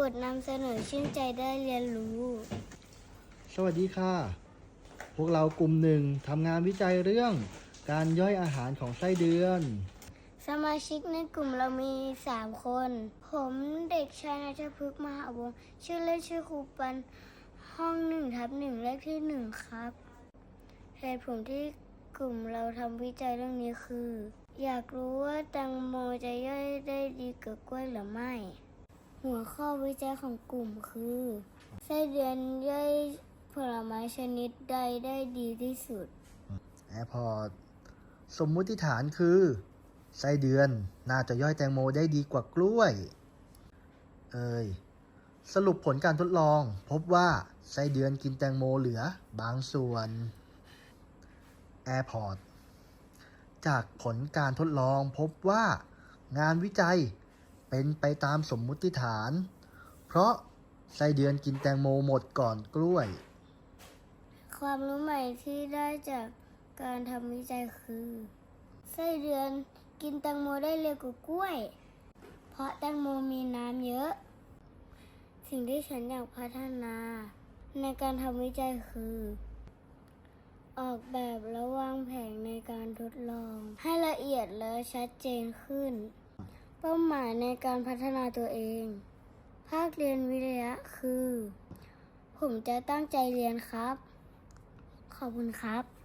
บทนำเสนอชื่นใจได้เรียนรู้ สวัสดีค่ะ พวกเรากลุ่มหนึ่งทำงานวิจัยเรื่อง การย่อยอาหารของไส้เดือน สมาชิกในกลุ่มเรามี 3 คน ผมเด็กชายนัทพฤกษ์มหาวงศ์ชื่อเล่นชื่อครูปัน ห้องหนึ่งทับหนึ่งเลขที่หนึ่งครับเหตุผลที่กลุ่มเราทำวิจัยเรื่องนี้คือ อยากรู้ว่าแตงโมจะย่อยได้ดีกับกล้วยหรือไม่ หัวข้อวิจัยของกลุ่มคือไส้เดือนย่อยผลไม้ชนิดใดได้ดีที่สุดแอร์พอร์ตสมมุติฐานคือ ไส้เดือนน่าจะย่อยแตงโมได้ดีกว่ากล้วย เอ่ยสรุปผลการทดลอง พบว่า ไส้เดือนกินแตงโมเหลือบางส่วนแอร์พอร์ตจากผลการทดลองพบว่างานวิจัย เป็นไปตามสมมุติฐาน เพราะไส้เดือนกินแตงโมหมดก่อนกล้วย ความรู้ใหม่ที่ได้จากการทำวิจัยคือไส้เดือนกินแตงโมได้เร็วกว่ากล้วย เพราะแตงโมมีน้ำเยอะ สิ่งที่ฉันอยากพัฒนา ในการทำวิจัยคือ ออกแบบและวางแผนในการทดลอง ให้ละเอียดและชัดเจนขึ้น เป้าหมายในการพัฒนาตัวเอง ภาคเรียนวิทยะคือ ผมจะตั้งใจเรียนครับ ขอบคุณครับ